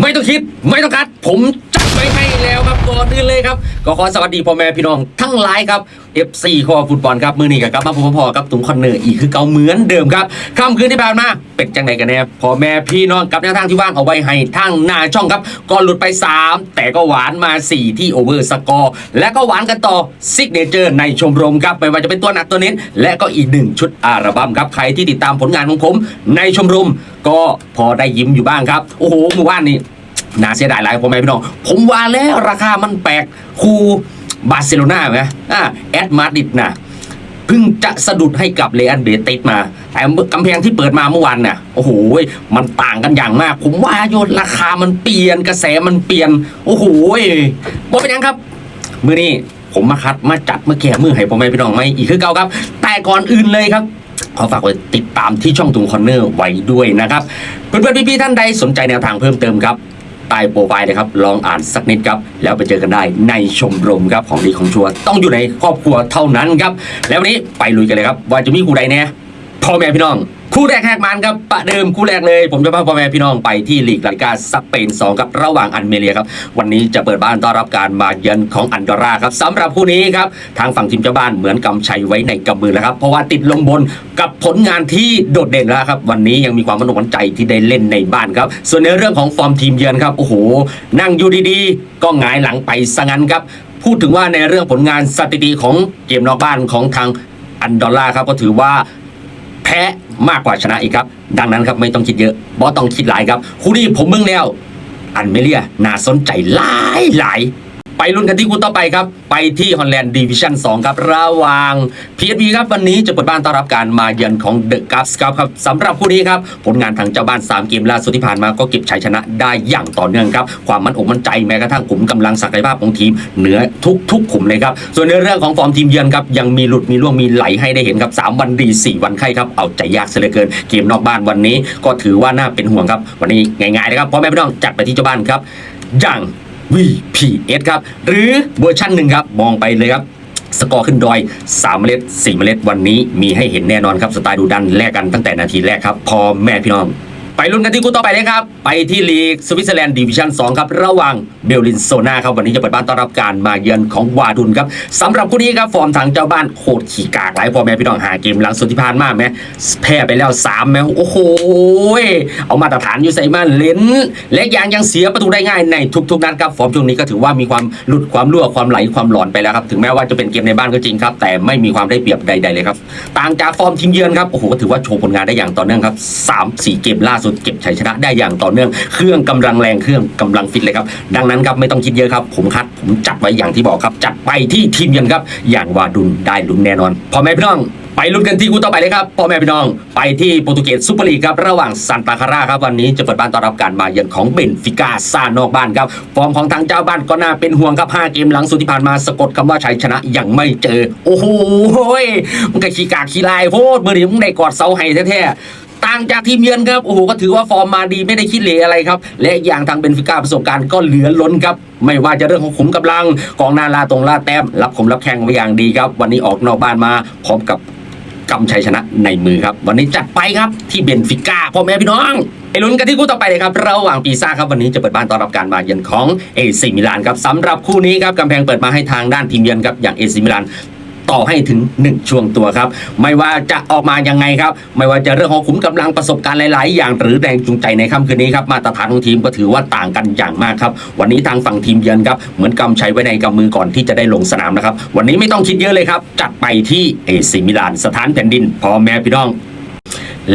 ไม่ต้องคิดไม่ต้องคัด ผมจัดไปให้แล้วครับก่อนอื่นเลยครับก็ขอสวัสดีพ่อแม่พี่น้องทั้งหลายครับ FC คอฟุตบอลครับมือนี้กับกลับมาพบพ่อกับตุ้มคอนเนอร์อีกคือเก่าเหมือนเดิมครับค่ำคืนที่ผ่านมาเป็นจังไงกันแน่พ่อแม่พี่น้องกับแนวทางที่ว่างเอาไว้ให้ทั้งหน้าช่องครับก่อนหลุดไป 3 แต่ก็หวานมา 4 ที่โอเวอร์สกอร์และก็หวานกันต่อซิกเนเจอร์ในชมรมครับไม่ว่าจะเป็นตัวหนักตัวเน้นและก็อีกหนึ่งชุดอัลบั้มครับใครที่ติดตามผลงานของผมในชมรม ก็พอได้ยิ้มอยู่บ้างครับ โอ้โหเมื่อวานนี้น่าเสียดายหลายพ่อแม่พี่น้อง ผมว่าแล้วราคามันแปลกคูบาร์เซโลนาไหมอ่าแอดมาดริดนะเพิ่งจะสะดุดให้กับเลอันเดติสมา แต่กำแพงที่เปิดมาเมื่อวานน่ะโอ้โหมันต่างกันอย่างมาก ผมว่าโยนราคามันเปลี่ยนกระแสมันเปลี่ยน โอ้โหบอกเป็นยังครับ มือนี้ผมมาคัดมาจัดมาแก่มือให้พ่อแม่พี่น้องไม่อีกคือเก่าครับ แต่ก่อนอื่นเลยครับ ขอฝากไว้ติดตามที่ช่องทุงคอนเนอร์ไว้ด้วยนะครับ เพื่อนๆพี่ๆท่านใดสนใจแนวทางเพิ่มเติมครับใต้โปรไฟล์เลยครับ ลองอ่านสักนิดครับ แล้วไปเจอกันได้ในชมรมครับของดีของชัวร์ต้องอยู่ในครอบครัวเท่านั้นครับ แล้ววันนี้ไปลุยกันเลยครับ ว่าจะมีคู่ใดแน่พ่อแม่พี่น้อง คู่แรกแหกมันครับประเดิมคู่แรกเลย ผมจะพาพ่อแม่พี่น้องไปที่ลีกลาลิกาสเปน2ครับระหว่างอันเมเลียครับวันนี้จะเปิดบ้านต้อนรับการมาเยือนของอันดอร่าครับสำหรับคู่นี้ครับทางฝั่งทีมเจ้าบ้านเหมือนกำชัยไว้ในกำมือแล้วครับเพราะว่าติดลงบนกับผลงานที่โดดเด่นแล้วครับวันนี้ยังมีความมั่นอกมั่นใจที่ได้เล่นในบ้านครับ ส่วนในเรื่องของฟอร์มทีมเยือนครับโอ้โห นั่งอยู่ดีๆ ก็หงายหลังไปซะงั้นครับพูดถึงว่าในเรื่องผลงานสถิติของเกมนอกบ้านของทางอันดอร่าครับก็ถือว่าแพ้ มากกว่าชนะอีกครับ ดังนั้นครับไม่ต้องคิดเยอะบอต้องคิดหลายครับคู่นี้ผมเบิ่งแล้ว อันเมเลียน่าสนใจหลายหลาย ไปลุ้นกันที่คู่ต่อไปครับ ไปที่ฮอลแลนด์ดิวิชั่น2ครับระหว่าง PSV ครับวันนี้จะเปิดบ้านต้อนรับการมาเยือนของเดอะกัฟส์ครับสำหรับคู่นี้ครับผลงานทางเจ้าบ้าน 3 เกมล่าสุดที่ผ่านมาก็เก็บชัยชนะได้อย่างต่อเนื่องครับความมั่นอกมั่นใจแม้กระทั่งขุมกำลังศักยภาพของทีมเหนือทุกทุกขุมเลยครับส่วนในเรื่องของฟอร์มทีมเยือนครับยังมีหลุดมีล่วงมีไหลให้ได้เห็นครับ3วันดี4วันไข้ครับเอาใจยากเสียเหลือเกิน เกมนอกบ้านวันนี้ก็ถือว่าน่าเป็นห่วงครับวันนี้ง่ายๆนะครับพ่อแม่พี่น้องจัดไปที่เจ้าบ้านครับอย่าง VPS ครับ หรือเวอร์ชันหนึ่งครับ มองไปเลยครับสกอร์ขึ้นดอย 3 เมล็ด 4 เมล็ดวันนี้มีให้เห็นแน่นอนครับ สไตล์ดูดันแลกกันตั้งแต่นาทีแรกครับ พอแม่พี่น้อง ไปลุ้นกันที่คู่ต่อไปเลยครับ ไปที่ลีกสวิตเซอร์แลนด์ดิวิชั่น2ครับ ระหว่างเบลลินโซนาครับ วันนี้จะเปิดบ้านต้อนรับการมาเยือนของวาดุนครับสำหรับคู่นี้ครับ ฟอร์มทางเจ้าบ้านโคตรขี่กากหลายพอแม่พี่น้องหาเกมหลังสุดที่ผ่านมาแม้แพ้ไปแล้ว3แม้โอ้โหเอามาตรฐานอยู่ใส่มันเล่นและยังยังเสียประตูได้ง่ายในทุกๆนัดครับฟอร์มช่วงนี้ก็ถือว่ามีความหลุดความรั่วความไหลความหลอนไปแล้วครับถึงแม้ว่าจะเป็นเกมในบ้านก็จริงครับ แต่ไม่มีความได้เปรียบใด ๆเลยครับต่างจากฟอร์มทีมเยือนครับโอ้โหก็ถือว่าโชว์ผลงานได้อย่างต่อเนื่องครับสามสี่เกมล่าสุดเก็บชัยชนะได้อย่างต่อเนื่อง เครื่องกำลังแรงเครื่องกำลังฟิตเลยครับ ดังนั้นครับไม่ต้องคิดเยอะครับ ผมคัดผมจัดไว้อย่างที่บอกครับ จัดไปที่ทีมยือนครับ อย่างวาดุนได้ลุ้นแน่นอนพอแม่พี่น้องไปลุ้นกันที่คู่ต่อไปเลยครับพ่อแม่พี่น้องไปที่โปรตุเกสซูเปอร์ลีกครับระหว่างซันตาคาร่าครับวันนี้จะเปิดบ้านต้อนรับการมาเยือนของเบนฟิก้าซานอกบ้านครับฟอร์มของทางเจ้าบ้านก็น่าเป็นห่วงครับ5เกมหลังสุดที่ผ่านมาสะกดคำว่าชัยชนะยังไม่เจอ โอ้โหมันก็ขี้กากขี้ลายโพดเมื่อนี้มึงได้กอดเสาไห้แท้ๆางจากทีมเยือนครับโอ้โหก็ถือว่าฟอร์มมาดีไม่ได้คิดเหลอะไรครับ และอย่างทางเบนฟิก้าประสบการณ์ก็เหลือล้นครับไม่ว่าจะเรื่องของขุมกำลังกองหนาลาตรงลาแต้มรับขมรับแข้งไว้อย่างดีครับ วันนี้ออกนอกบ้านมาพร้อมกับกำชัยชนะในมือครับ วันนี้จัดไปครับที่เบนฟิก้าพ่อแม่พี่น้องไปลุ้นกันที่คู่ต่อไปเลยครับระหว่างปีซ่าครับวันนี้จะเปิดบ้านต้อนรับการมาเยือนของเอซิมิลานครับสำหรับคู่นี้ครับกำแพงเปิดมาให้ทางด้านทีมเยือนครับอย่างเอซิมิลาน ต่อให้ถึง 1 ช่วงตัวครับ ไม่ว่าจะออกมายังไงครับ ไม่ว่าจะเรื่องของขุมกำลังประสบการณ์หลาย ๆ อย่าง หรือแรงจูงใจในค่ำคืนนี้ครับมาตรฐานของทีมก็ถือว่าต่างกันอย่างมากครับ วันนี้ทางฝั่งทีมเยือนครับเหมือนกำชัยไว้ในกำมือก่อนที่จะได้ลงสนามนะครับ วันนี้ไม่ต้องคิดเยอะเลยครับจัดไปที่เอซิมิลานสถานแผ่นดินพอแม่พี่น้อง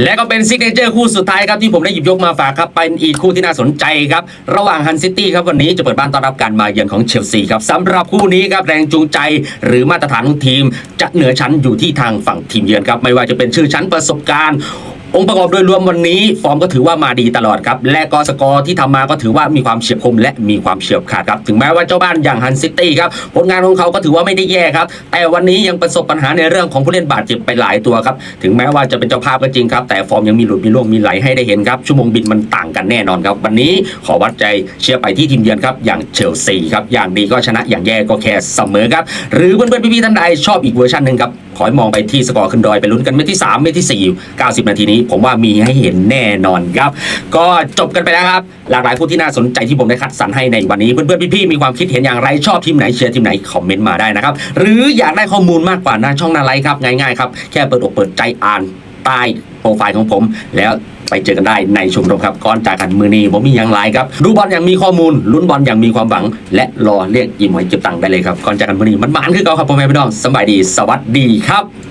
และก็เป็นซิกเนเจอร์คู่สุดท้ายครับที่ผมได้หยิบยกมาฝากครับเป็นอีกคู่ที่น่าสนใจครับ ระหว่างฮันซิตี้ครับวันนี้จะเปิดบ้านต้อนรับการมาเยือนของเชลซีครับสำหรับคู่นี้ครับแรงจูงใจหรือมาตรฐานของทีม จะเหนือชั้นอยู่ที่ทางฝั่งทีมเยือนครับไม่ว่าจะเป็นชื่อชั้นประสบการณ์ องค์ประกอบโดยรวมวันนี้ฟอร์มก็ถือว่ามาดีตลอดครับ และก็สกอร์ที่ทำมาก็ถือว่ามีความเฉียบคมและมีความเฉียบขาดครับ ถึงแม้ว่าเจ้าบ้านอย่างฮันซิตี้ครับผลงานของเขาก็ถือว่าไม่ได้แย่ครับ แต่วันนี้ยังประสบปัญหาในเรื่องของผู้เล่นบาดเจ็บไปหลายตัวครับ ถึงแม้ว่าจะเป็นเจ้าภาพก็จริงครับ แต่ฟอร์มยังมีหลุดมีล่วงมีไหลให้ได้เห็นครับ ชั่วโมงบินมันต่างกันแน่นอนครับ วันนี้ขอวัดใจเชียร์ไปที่ทีมเยือนครับ อย่างเชลซีครับ อย่างดีก็ชนะ อย่างแย่ก็แค่เสมอครับ หรือเพื่อนๆพี่ๆท่านใดชอบอีกเวอร์ชันหนึ่งครับ ขอให้มองไปที่สกอร์ขึ้นดอยไปลุ้นกันเม็ดที่ 3 เม็ดที่ 4 90 นาทีนี้ ผมว่ามีให้เห็นแน่นอนครับ ก็จบกันไปแล้วครับ หลากหลายคู่ที่น่าสนใจที่ผมได้คัดสรรให้ในวันนี้เพื่อนๆพี่ๆมีความคิดเห็นอย่างไรชอบทีมไหนเชียร์ทีมไหนคอมเมนต์มาได้นะครับหรืออยากได้ข้อมูลมากกว่าหน้าช่องหน้าไลค์ครับง่ายๆครับแค่เปิดอกเปิดใจอ่านใต้ โปรไฟล์ของผม แล้วไปเจอกันได้ในชมรมครับก่อนจากกันมือนี้ผมมีอย่างไรครับดูบอลอย่างมีข้อมูลลุ้นบอลอย่างมีความหวัง และรอเรียกอีหมอยเก็บตังค์ได้เลยครับก่อนจากกันมือนี้มันหมานคือเก่าครับพ่อแม่พี่น้องสบายดี สวัสดีครับ